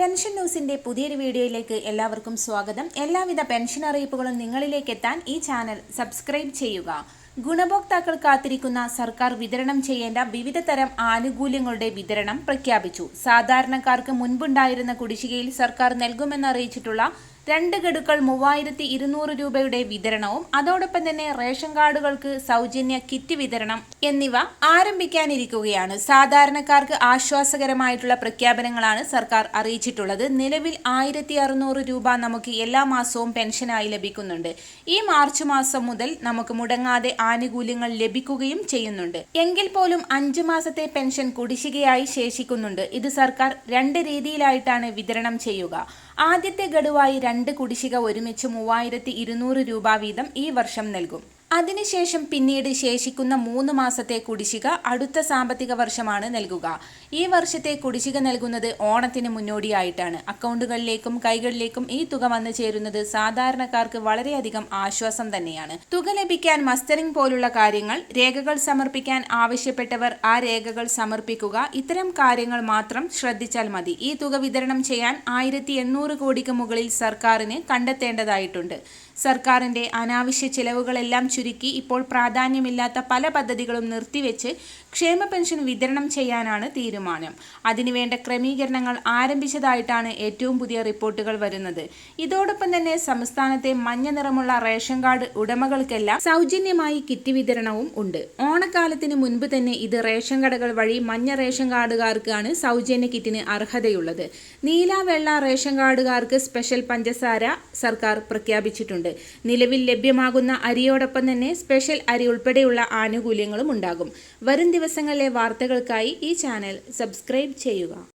Pension ന്യൂസിന്റെ പുതിയൊരു വീഡിയോയിലേക്ക് എല്ലാവർക്കും സ്വാഗതം. എല്ലാവിധ പെൻഷൻ അറിയിപ്പുകളും നിങ്ങളിലേക്ക് എത്താൻ ഈ ചാനൽ സബ്സ്ക്രൈബ് ചെയ്യുക. ഗുണഭോക്താക്കൾ കാത്തിരിക്കുന്ന സർക്കാർ വിതരണം ചെയ്യേണ്ട വിവിധ തരം ആനുകൂല്യങ്ങളുടെ വിതരണം പ്രഖ്യാപിച്ചു. സാധാരണക്കാർക്ക് മുൻപുണ്ടായിരുന്ന കുടിശ്ശികയിൽ സർക്കാർ നൽകുമെന്ന് അറിയിച്ചിട്ടുള്ള രണ്ട് ഗഡുക്കൾ മൂവായിരത്തി ഇരുന്നൂറ് രൂപയുടെ വിതരണവും അതോടൊപ്പം തന്നെ റേഷൻ കാർഡുകൾക്ക് സൗജന്യ കിറ്റ് വിതരണം എന്നിവ ആരംഭിക്കാനിരിക്കുകയാണ്. സാധാരണക്കാർക്ക് ആശ്വാസകരമായിട്ടുള്ള പ്രഖ്യാപനങ്ങളാണ് സർക്കാർ അറിയിച്ചിട്ടുള്ളത്. നിലവിൽ ആയിരത്തി രൂപ നമുക്ക് എല്ലാ മാസവും പെൻഷനായി ലഭിക്കുന്നുണ്ട്. ഈ മാർച്ച് മാസം മുതൽ നമുക്ക് മുടങ്ങാതെ ആനുകൂല്യങ്ങൾ ലഭിക്കുകയും ചെയ്യുന്നുണ്ട്. എങ്കിൽ പോലും അഞ്ചു മാസത്തെ പെൻഷൻ കുടിശ്ശികയായി ശേഷിക്കുന്നുണ്ട്. ഇത് സർക്കാർ രണ്ട് രീതിയിലായിട്ടാണ് വിതരണം ചെയ്യുക. ആദ്യത്തെ ഗഡുവായി രണ്ട് കുടിശ്ശിക ഒരുമിച്ച് മൂവായിരത്തി രൂപ വീതം ഈ വർഷം നൽകും. അതിനുശേഷം പിന്നീട് ശേഷിക്കുന്ന മൂന്ന് മാസത്തെ കുടിശ്ശിക അടുത്ത സാമ്പത്തിക വർഷമാണ് നൽകുക. ഈ വർഷത്തെ കുടിശ്ശിക നൽകുന്നത് ഓണത്തിന് മുന്നോടിയായിട്ടാണ്. അക്കൗണ്ടുകളിലേക്കും കൈകളിലേക്കും ഈ തുക വന്നു ചേരുന്നത് സാധാരണക്കാർക്ക് വളരെയധികം ആശ്വാസം തന്നെയാണ്. തുക ലഭിക്കാൻ മസ്റ്ററിംഗ് പോലുള്ള കാര്യങ്ങൾ രേഖകൾ സമർപ്പിക്കാൻ ആവശ്യപ്പെട്ടവർ ആ രേഖകൾ സമർപ്പിക്കുക ഇത്തരം കാര്യങ്ങൾ മാത്രം ശ്രദ്ധിച്ചാൽ മതി. ഈ തുക വിതരണം ചെയ്യാൻ ആയിരത്തി കോടിക്ക് മുകളിൽ സർക്കാരിന് കണ്ടെത്തേണ്ടതായിട്ടുണ്ട്. സർക്കാരിന്റെ അനാവശ്യ ചിലവുകളെല്ലാം ചുരുക്കി ഇപ്പോൾ പ്രാധാന്യമില്ലാത്ത പല പദ്ധതികളും നിർത്തിവെച്ച് ക്ഷേമ പെൻഷൻ വിതരണം ചെയ്യാനാണ് തീരുമാനം. അതിനുവേണ്ട ക്രമീകരണങ്ങൾ ആരംഭിച്ചതായിട്ടാണ് ഏറ്റവും പുതിയ റിപ്പോർട്ടുകൾ വരുന്നത്. ഇതോടൊപ്പം തന്നെ സംസ്ഥാനത്തെ മഞ്ഞ നിറമുള്ള റേഷൻ കാർഡ് ഉടമകൾക്കെല്ലാം സൗജന്യമായി കിറ്റ് വിതരണവും ഉണ്ട്. ഓണക്കാലത്തിന് മുൻപ് തന്നെ ഇത് റേഷൻ കടകൾ വഴി മഞ്ഞ റേഷൻ കാർഡുകാർക്കാണ് സൗജന്യ കിറ്റിന് അർഹതയുള്ളത്. നീല വെള്ള റേഷൻ കാർഡുകാർക്ക് സ്പെഷ്യൽ പഞ്ചസാര സർക്കാർ പ്രഖ്യാപിച്ചിട്ടുണ്ട്. നിലവിൽ ലഭ്യമാകുന്ന അരിയോടൊപ്പം തന്നെ സ്പെഷ്യൽ അരി ഉൾപ്പെടെയുള്ള ആനുകൂല്യങ്ങളും ഉണ്ടാകും. വരും ദിവസങ്ങളിലെ വാർത്തകൾക്കായി ഈ ചാനൽ സബ്സ്ക്രൈബ് ചെയ്യുക.